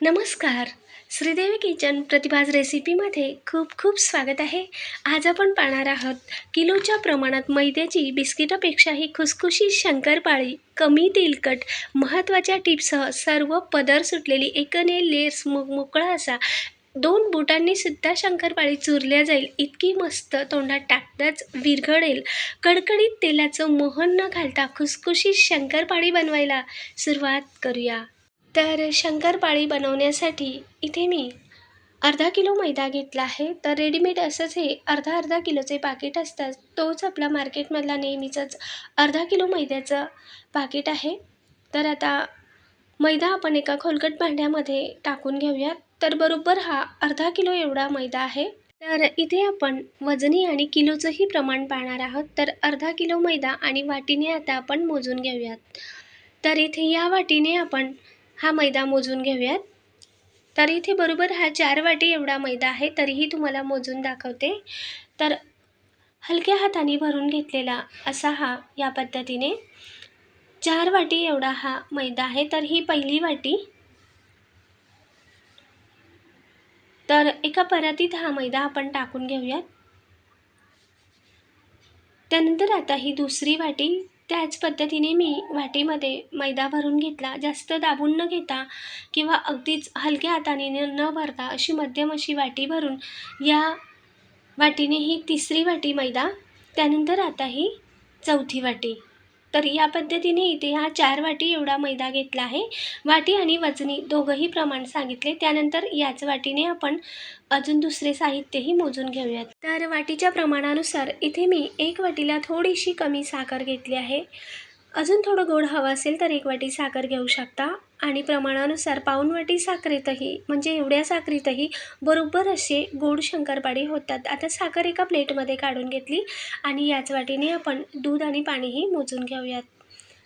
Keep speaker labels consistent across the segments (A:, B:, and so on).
A: नमस्कार. श्रीदेवी किचन प्रतिभाज रेसिपीमध्ये खूप खूप स्वागत आहे. आज आपण पाहणार आहोत किलोच्या प्रमाणात मैद्याची बिस्किटापेक्षाही खुसखुशी शंकरपाळी कमी तेलकट महत्त्वाच्या टिप्ससह सर्व पदर सुटलेली एकने लेअर्स मग मोकळा असा दोन बोटांनी सुद्धा शंकरपाळी चुरल्या जाईल इतकी मस्त तोंडात टाकताच विरघळेल. कडकडीत तेलाचं मोहन न घालता खुसखुशी शंकरपाळी बनवायला सुरुवात करूया. तर शंकरपाळी बनवण्यासाठी इथे मी अर्धा किलो मैदा घेतला आहे. तर रेडीमेड असंच हे अर्धा अर्धा किलोचे पाकिट असतात. तोच आपला मार्केटमधला नेहमीचंच अर्धा किलो मैद्याचं पाकिट आहे. तर आता मैदा आपण एका खोलकट भांड्यामध्ये टाकून घेऊयात. तर बरोबर हा अर्धा किलो एवढा मैदा आहे. तर इथे आपण वजनी आणि किलोचंही प्रमाण पाहणार आहोत. तर अर्धा किलो मैदा आणि वाटीने आता आपण मोजून घेऊयात. तर इथे या वाटीने आपण हा मैदा मोजून घेऊयात. तर इथे बरोबर हा चार वाटी एवढा मैदा आहे तरीही तुम्हाला मोजून दाखवते. तर हलक्या हाताने भरून घेतलेला असा हा या पद्धतीने चार वाटी एवढा हा मैदा आहे तर ही पहिली वाटी. तर एका परातीत हा मैदा आपण टाकून घेऊयात. त्यानंतर आता ही दुसरी वाटी त्याच पद्धतीने मी वाटीमध्ये मैदा भरून घेतला. जास्त दाबून न घेता किंवा अगदीच हलक्या हाताने न भरता अशी मध्यम अशी वाटी भरून या वाटीने ही तिसरी वाटी मैदा त्यानंतर आता ही चौथी वाटी. तर या पद्धतीने इथे हा चार वाटी एवढा मैदा घेतला आहे. वाटी आणि वजनी दोघंही प्रमाण सांगितले. त्यानंतर याच वाटीने आपण अजून दुसरे साहित्यही मोजून घेऊयात. तर वाटीच्या प्रमाणानुसार इथे मी एक वाटीला थोडीशी कमी साखर घेतली आहे. अजून थोडं गोड हवं असेल तर एक वाटी साखर घेऊ शकता. आणि प्रमाणानुसार पाऊन वाटी साखरेतही म्हणजे एवढ्या साखरेतही बरोबर असे गोड शंकरपाळी होतात. आता साखर एका प्लेटमध्ये काढून घेतली आणि याच वाटीने आपण दूध आणि पाणीही मोजून घेऊयात.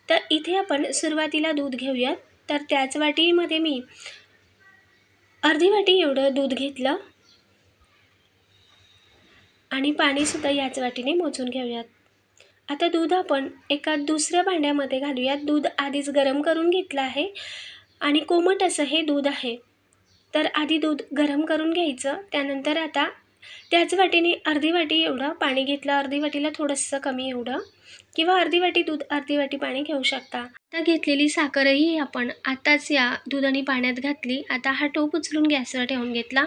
A: तर इथे आपण सुरुवातीला दूध घेऊयात. तर त्याच वाटीमध्ये मी अर्धी वाटी एवढं दूध घेतलं आणि पाणीसुद्धा याच वाटीने मोजून घेऊयात. आता दूध आपण एका दुसऱ्या भांड्यामध्ये घालूयात. दूध आधीच गरम करून घेतलं आहे. आणि कोमट असं हे दूध आहे. तर आधी दूध गरम करून घ्यायचं. त्यानंतर आता त्याच वाटीने अर्धी वाटी एवढं पाणी घेतलं. अर्धी वाटीला थोडंसं कमी एवढं. किंवा अर्धी वाटी दूध अर्धी वाटी पाणी घेऊ शकता. आता घेतलेली साखरही आपण आताच या दूध आणि पाण्यात घातली. आता हा टोप उचलून गॅसवर ठेवून घेतला.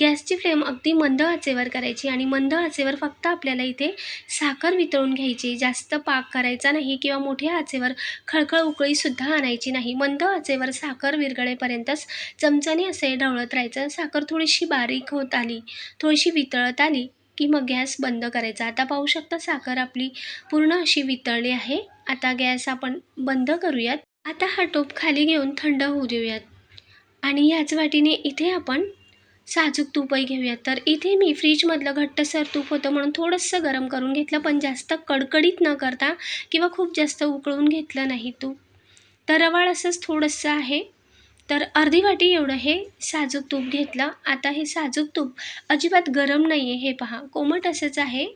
A: गॅसची फ्लेम अगदी मंद आचेवर करायची आणि मंद आचेवर फक्त आपल्याला इथे साखर वितळून घ्यायची. जास्त पाक करायचा नाही किंवा मोठ्या आचेवर खळखळ उकळीसुद्धा आणायची नाही. मंद आचेवर साखर विरगळेपर्यंतच चमच्याने असे ढवळत राहायचं. साखर थोडीशी बारीक होत आली थोडीशी वितळत आली की मग गॅस बंद करायचा. आता पाहू शकता साखर आपली पूर्ण अशी वितळली आहे. आता गॅस आपण बंद करूयात. आता हा टोप खाली घेऊन थंड होऊ देऊयात. आणि ह्याच वाटीने इथे आपण साजूक तूपही घेऊयात. तर इथे मी फ्रीजमधलं घट्टसर तूप होतं म्हणून थोडंसं गरम करून घेतलं पण जास्त कडकडीत न करता किंवा खूप जास्त उकळून घेतलं नाही तूप. तर रवाळ असंच थोडंसं आहे. तर अर्धी वाटी एवढं हे साजूक तूप घेतलं. आता हे साजूक तूप अजिबात गरम नाही आहे हे पहा. कोमट असंच आहे.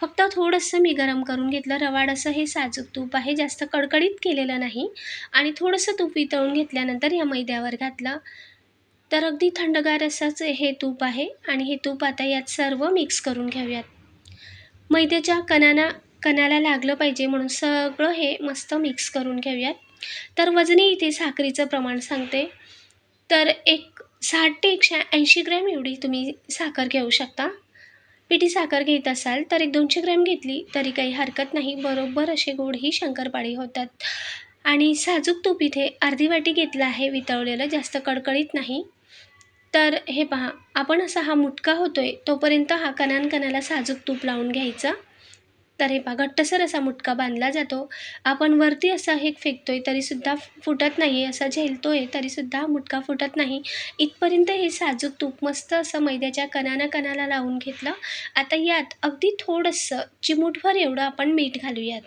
A: फक्त थोडंसं मी गरम करून घेतलं. रवाड असं हे साजूक तूप आहे. जास्त कडकडीत केलेलं नाही. आणि थोडंसं तूप वितळून घेतल्यानंतर या मैद्यावर घातलं. तर अगदी थंडगार असंच हे तूप आहे. आणि हे तूप आता यात सर्व मिक्स करून घेऊयात. मैद्याच्या कणाना कणाला लागलं पाहिजे म्हणून सगळं हे मस्त मिक्स करून घेऊयात. तर वजनी इथे साखरेचं प्रमाण सांगते. तर एक साठ ते एकशे ऐंशी ग्रॅम एवढी तुम्ही साखर घेऊ शकता. पिठी साखर घेत असाल तर एक दोनशे ग्रॅम घेतली तरी काही हरकत नाही. बरोबर असे गोड ही शंकरपाळी होतात. आणि साजूक तूप इथे अर्धी वाटी घेतलं आहे वितळलेलं जास्त कडकडीत नाही. तर हे पहा आपण असा हा मुटका होतोय तोपर्यंत हा कणान कणाला साजूक तूप लावून घ्यायचं. तर हे पहा घट्टसर असा मुटका बांधला जातो. आपण वरती असा हे फेकतोय तरीसुद्धा फुटत नाही. असा झेलतोय तरीसुद्धा मुटका फुटत नाही. इथपर्यंत हे साजूक तूप मस्त असं मैद्याच्या कणाना कणाला लावून घेतलं. आता यात अगदी थोडंसं चिमूटभर एवढं आपण मीठ घालूयात.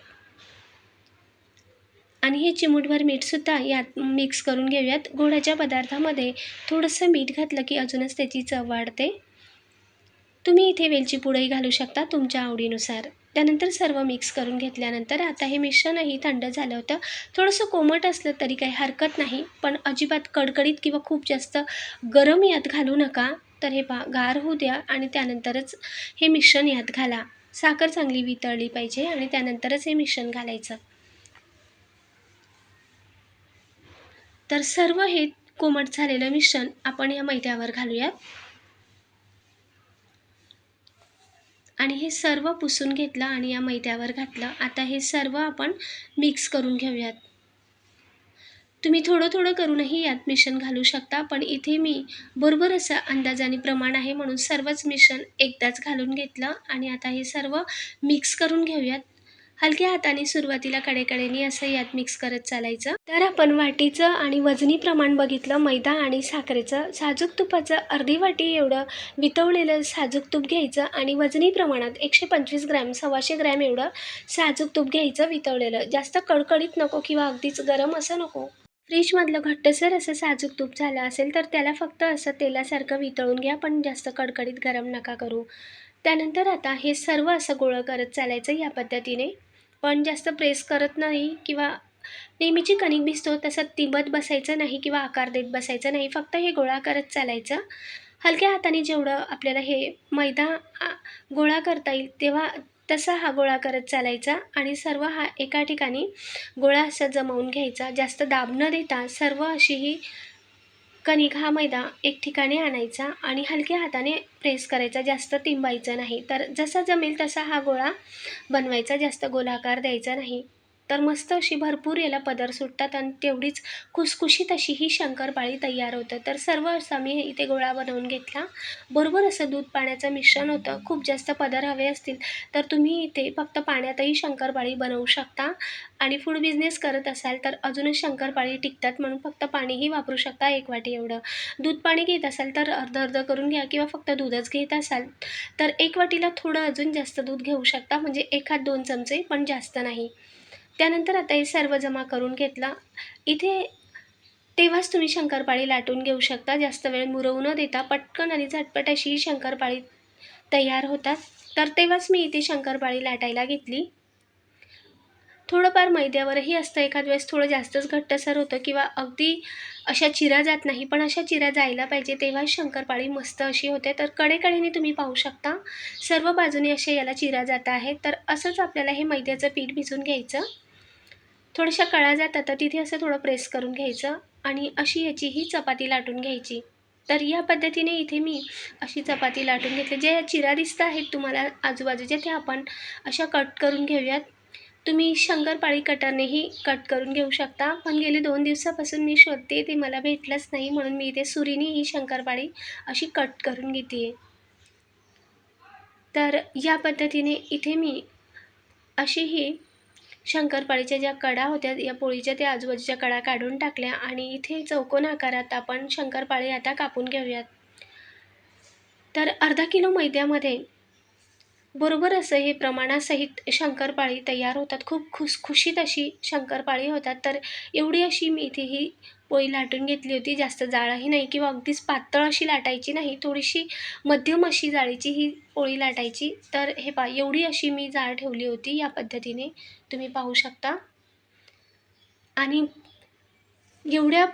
A: आणि हे चिमूटभर मीठसुद्धा यात मिक्स करून घेऊयात. गोडाच्या पदार्थामध्ये थोडंसं मीठ घातलं की अजूनच त्याची चव वाढते. तुम्ही इथे वेलची पूडही घालू शकता तुमच्या आवडीनुसार. त्यानंतर सर्व मिक्स करून घेतल्यानंतर आता हे मिश्रणही थंड झालं होतं. थोडंसं कोमट असलं तरी काही हरकत नाही पण अजिबात कडकडीत किंवा खूप जास्त गरम यात घालू नका. तर हे पा गार होऊ द्या आणि त्यानंतरच हे मिश्रण यात घाला. साखर चांगली वितळली पाहिजे आणि त्यानंतरच हे मिश्रण घालायचं. तर सर्व हे कोमट झालेलं मिश्रण आपण या मैद्यावर घालूयात. आणि हे सर्व पुसून घेतलं आणि या मैद्यावर घातलं. आता हे सर्व आपण मिक्स करून घेऊयात. तुम्ही थोडं थोडं करूनही यात मिश्रण घालू शकता पण इथे मी बरोबर असं अंदाजाने प्रमाण आहे म्हणून सर्वच मिश्रण एकदाच घालून घेतलं आणि आता हे सर्व मिक्स करून घेऊयात. हलक्या हाताने सुरुवातीला कडेकडेने असं यात मिक्स करत चालायचं. तर आपण वाटीचं आणि वजनी प्रमाण बघितलं मैदा आणि साखरेचं. साजूक तुपाचं अर्धी वाटी एवढं वितवलेलं साजूक तूप घ्यायचं आणि वजनी प्रमाणात एकशे पंचवीस ग्रॅम सव्वाशे ग्रॅम एवढं साजूक तूप घ्यायचं वितवलेलं जास्त कडकडीत नको किंवा अगदीच गरम असं नको. फ्रीजमधलं घट्टसर असं साजूक तूप झालं असेल तर त्याला फक्त असं तेलासारखं वितळून घ्या पण जास्त कडकडीत गरम नका करू. त्यानंतर आता हे सर्व असं गोळं करत चालायचं या पद्धतीने. पण जास्त प्रेस करत नाही किंवा नेहमीची कणिक भिजतो तसं तिबत बसायचं नाही किंवा आकार देत बसायचं नाही फक्त हे गोळा करत चालायचं. हलक्या हाताने जेवढं आपल्याला हे मैदा गोळा करता येईल तेव्हा तसा हा गोळा करत चालायचा आणि सर्व हा एका ठिकाणी गोळा असा जमवून घ्यायचा. जास्त दाब न देता सर्व अशी ही कणिक हा मैदा एक ठिकाणी आणायचा आणि हलक्या हाताने प्रेस करायचा. जास्त तिंबायचं नाही. तर जसा जमेल तसा हा गोळा बनवायचा. जास्त गोलाकार द्यायचा नाही. तर मस्त अशी भरपूर याला पदर सुटतात आणि तेवढीच खुसखुशीत अशी ही शंकरपाळी तयार होतं. तर सर्व असा मी इथे गोळा बनवून घेतला. बरोबर असं दूध पाण्याचं मिश्रण होतं. खूप जास्त पदर हवे असतील तर तुम्ही इथे फक्त पाण्यातही शंकरपाळी बनवू शकता. आणि फूड बिझनेस करत असाल तर अजूनच शंकरपाळी टिकतात म्हणून फक्त पाणीही वापरू शकता एक वाटी एवढं. दूध पाणी घेत असाल तर अर्ध अर्ध करून घ्या किंवा फक्त दूधच घेत असाल तर एक वाटीला थोडं अजून जास्त दूध घेऊ शकता. म्हणजे एखाद दोन चमचे पण जास्त नाही. त्यानंतर आता हे सर्व जमा करून घेतला. इथे तेव्हाच तुम्ही शंकरपाळी लाटून घेऊ शकता. जास्त वेळ मुरवू न देता पटकन आणि झटपट अशी ही शंकरपाळी तयार होतात. तर तेव्हाच मी इथे शंकरपाळी लाटायला घेतली. थोडंफार मैद्यावरही असतं. एखाद वेळेस थोडं जास्तच घट्टसर होतं किंवा अगदी अशा चिरा जात नाही पण अशा चिरा जायला पाहिजे तेव्हाच शंकरपाळी मस्त अशी होते. तर कडेकडेने तुम्ही पाहू शकता. सर्व बाजूने असे याला चिरा जात आहेत. तर असंच आपल्याला हे मैद्याचं पीठ भिजून घ्यायचं. थोड्याशा कळा जातात तर तिथे असं थोडं प्रेस करून घ्यायचं आणि अशी याची ही चपाती लाटून घ्यायची. तर या पद्धतीने इथे मी अशी चपाती लाटून घेतली. जे चिरा दिसत आहेत तुम्हाला आजूबाजूच्या त्या आपण अशा कट करून घेऊयात. तुम्ही शंकरपाळी कटरनेही कट करून घेऊ शकता. पण गेले दोन दिवसापासून मी शोधते ते मला भेटलंच नाही. म्हणून मी इथे सुरीने ही शंकरपाळी अशी कट करून घेते. तर या पद्धतीने इथे मी अशी ही शंकरपाळीच्या ज्या कडा होत्या या पोळीच्या त्या आजूबाजूच्या कडा काढून टाकल्या आणि इथे चौकोन आकारात आपण शंकरपाळी आता कापून घेऊयात. तर अर्धा किलो मैद्यामध्ये बरोबर असं हे प्रमाणासहित शंकरपाळी तयार होतात. खूप खुसखुशीत अशी शंकरपाळी होतात. तर एवढी अशी मी इथे ही पोळी लाटून घेतली होती. जास्त जाळंही नाही किंवा अगदीच पातळ अशी लाटायची नाही. थोडीशी मध्यम अशी जाळीची ही पोळी लाटायची. तर हे पा एवढी अशी मी जाळ ठेवली होती या पद्धतीने. तुम्ही पाहू शकता. आणि एवढ्या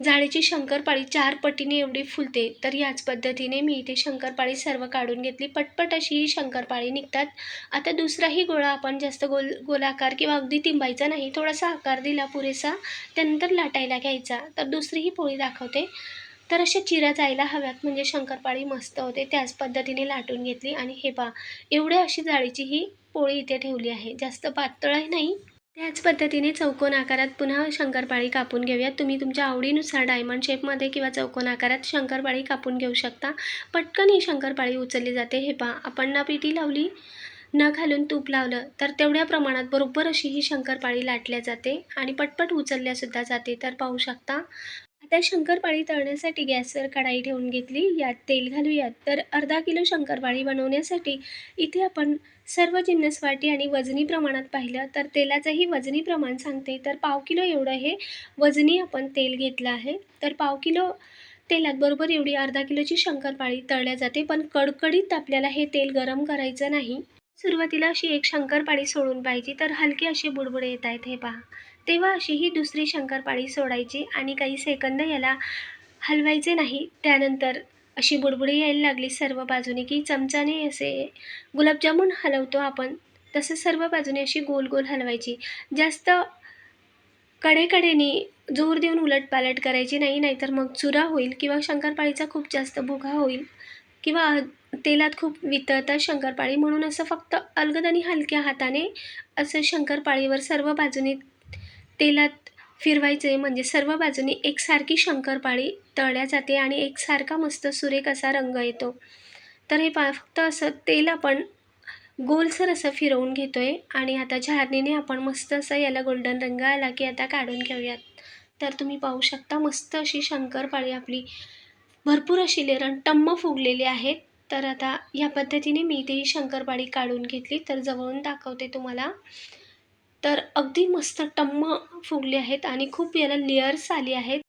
A: जाळीची शंकरपाळी चार पटीने एवढी फुलते तर याच पद्धतीने मी इथे शंकरपाळी सर्व काढून घेतली. पटपट अशी ही शंकरपाळी निघतात. आता दुसराही गोळा आपण जास्त गोल गोलाकार किंवा अगदी तिंबायचा नाही थोडासा आकार दिला पुरेसा त्यानंतर लाटायला घ्यायचा. तर दुसरीही पोळी दाखवते. तर अशा चिरा जायला हव्यात म्हणजे शंकरपाळी मस्त होते त्याच पद्धतीने लाटून घेतली. आणि हे पा एवढ्या अशी जाळीची ही पोळी इथे ठेवली आहे. जास्त पातळही नाही. त्याच पद्धतीने चौकोन आकारात पुन्हा शंकरपाळी कापून घेऊयात तुम्ही तुमच्या आवडीनुसार डायमंड शेपमध्ये किंवा चौकोन आकारात शंकरपाळी कापून घेऊ शकता. पटकन ही शंकरपाळी उचलली जाते. हे पहा आपण ना पिठी लावली न घालून तूप लावलं तर तेवढ्या प्रमाणात बरोबर अशी ही शंकरपाळी लाटल्या जाते आणि पटपट उचलल्यासुद्धा जाते. तर पाहू शकता आता शंकरपाळी तळण्यासाठी गॅसवर कढाई ठेवून घेतली. यात तेल घालूयात. तर अर्धा किलो शंकरपाळी बनवण्यासाठी इथे आपण सर्व जिन्नस वाटी आणि वजनी प्रमाणात पाहिलं तर तेलाचंही वजनी प्रमाण सांगते. तर पाव किलो एवढं हे वजनी आपण तेल घेतलं आहे. तर पाव किलो तेलात बरोबर एवढी अर्धा किलोची शंकरपाळी तळल्या जाते. पण कडकडीत आपल्याला हे तेल गरम करायचं नाही. सुरुवातीला अशी एक शंकरपाळी सोडून पाहिजे तर हलके असे बुडबुडे येत आहेत हे पहा. तेव्हा अशी ही दुसरी शंकरपाळी सोडायची आणि काही सेकंद याला हलवायचे नाही. त्यानंतर अशी बुडबुडी यायला लागली सर्व बाजूने की चमचाने असे गुलाबजामून हलवतो आपण. तसं सर्व बाजूने अशी गोल गोल हलवायची. जास्त कडेकडेने जोर देऊन उलटपालट करायची नाही नाहीतर मग चुरा होईल किंवा शंकरपाळीचा खूप जास्त भुगा होईल. किंवा तेलात खूप वितळतात शंकरपाळी म्हणून असं फक्त अलगद आणि हलक्या हाताने असं शंकरपाळीवर सर्व बाजूने तेलात फिरवायचे. म्हणजे सर्व बाजूने एकसारखी शंकरपाळी तळल्या जाते आणि एकसारखा मस्त सुरेख असा रंग येतो. तर हे पा फक्त असं तेल आपण गोलसर असं फिरवून घेतो आहे आणि आता झारणीने आपण मस्त असं याला गोल्डन रंग आला की आता काढून घेऊयात. तर तुम्ही पाहू शकता मस्त अशी शंकरपाळी आपली भरपूर अशी लेरण टम्म फुगलेली आहेत. तर आता या पद्धतीने मी इथे ही शंकरपाळी काढून घेतली. तर जवळून दाखवते तुम्हाला. तर अगदी मस्त टम्म फुगले आहेत आणि खूप याला लेयर्स आली आहेत.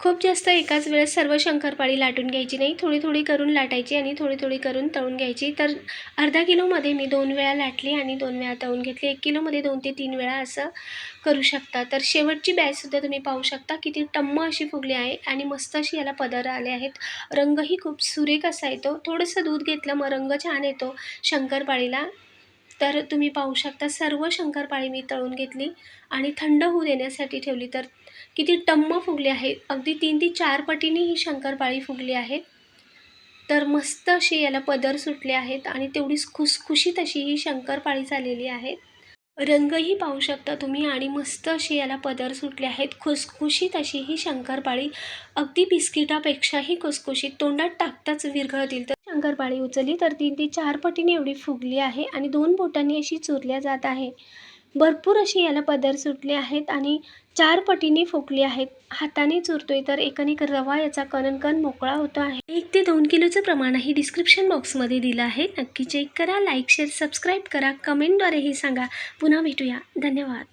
A: खूप जास्त एकाच वेळेस सर्व शंकरपाळी लाटून घ्यायची नाही. थोडी थोडी करून लाटायची आणि थोडी थोडी करून तळून घ्यायची. तर अर्धा किलोमध्ये मी दोन वेळा लाटली आणि दोन वेळा तळून घेतली. एक किलोमध्ये दोन ते तीन वेळा असं करू शकता. तर शेवटची बॅचसुद्धा तुम्ही पाहू शकता. किती टम्म अशी फुगली आहे आणि मस्त अशी याला पदर आले आहेत. रंगही खूप सुरेख असा येतो. थोडंसं दूध घेतलं मग रंग छान येतो शंकरपाळीला. तर तुम्ही पाहू शकता सर्व शंकरपाळी मी तळून घेतली आणि थंड होऊ देण्यासाठी ठेवली. तर किती टम्म फुगली आहे अगदी तीन ते चार पटीने ही शंकरपाळी फुगली आहे तर मस्त अशी याला पदर सुटले आहेत आणि तेवढीच खुसखुशीत अशी ही शंकरपाळी झालेली आहे. रंगही पाहू शकता तुम्ही आणि मस्त अशी याला पदर सुटले आहेत. खुसखुशीत अशी ही शंकरपाळी अगदी बिस्किटापेक्षाही खुसखुशीत तोंडात टाकताच विरघळतील. तर शंकरपाळी उचलली तर तीन ते चार पटीने एवढी फुगली आहे आणि दोन बोटांनी अशी चुरल्या जात आहे. भरपूर अशी याला पदर सुटले आहेत आणि चार पटीने फुगली आहेत. हाताने चुरतोय तर एकनिक रवा याचा कणकण मोकळा होतो आहे. एक ते दोन किलोचं प्रमाणही डिस्क्रिप्शन बॉक्समध्ये दिलं आहे. नक्की चेक करा लाईक शेअर सबस्क्राईब करा कमेंटद्वारेही सांगा. पुन्हा भेटूया. धन्यवाद.